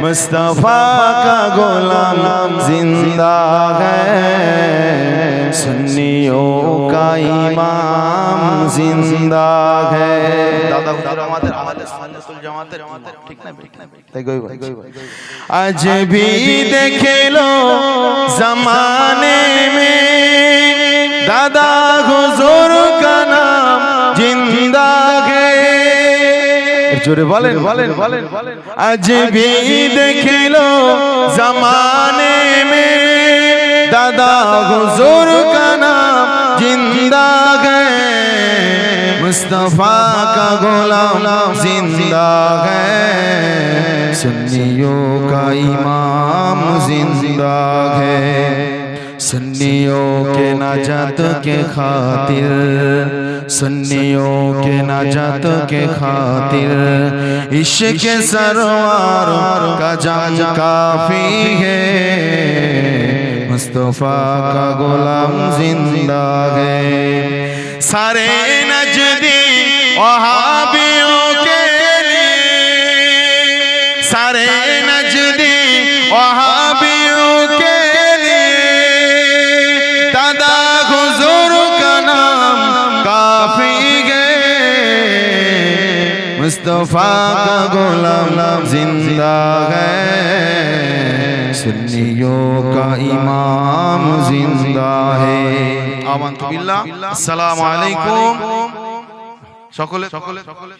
मुस्तफ़ा का गुलाम जिंदा है सुन्नियों का इमाम जिंदा है आज भी देखे लो जमाने জোরে বলেন বলেন বলেন আজ ভি দেখিলো জমানে মে। দাদা হুজুর কা নাম জিন্দা গে। মুস্তফা কা গোলাম জিন্দা গে। সুন্নিও কা ইমাম জিন্দা গে। সুন্নিও কে নাজাত কে খাতির। सुन्नियों के नाजात के खातिर इश्क सरवार का जान काफ़ी है। मुस्तफ़ा का गुलाम ज़िंदा है। सारे नजदी वहाबियों के लिए। सारे नजदी वहाबियों के लिए। दादा مصطفیٰ کا غلام زندہ ہے سنیوں کا امام زندہ ہے آمنت باللہ السلام علیکم সকলে সকলে সকলে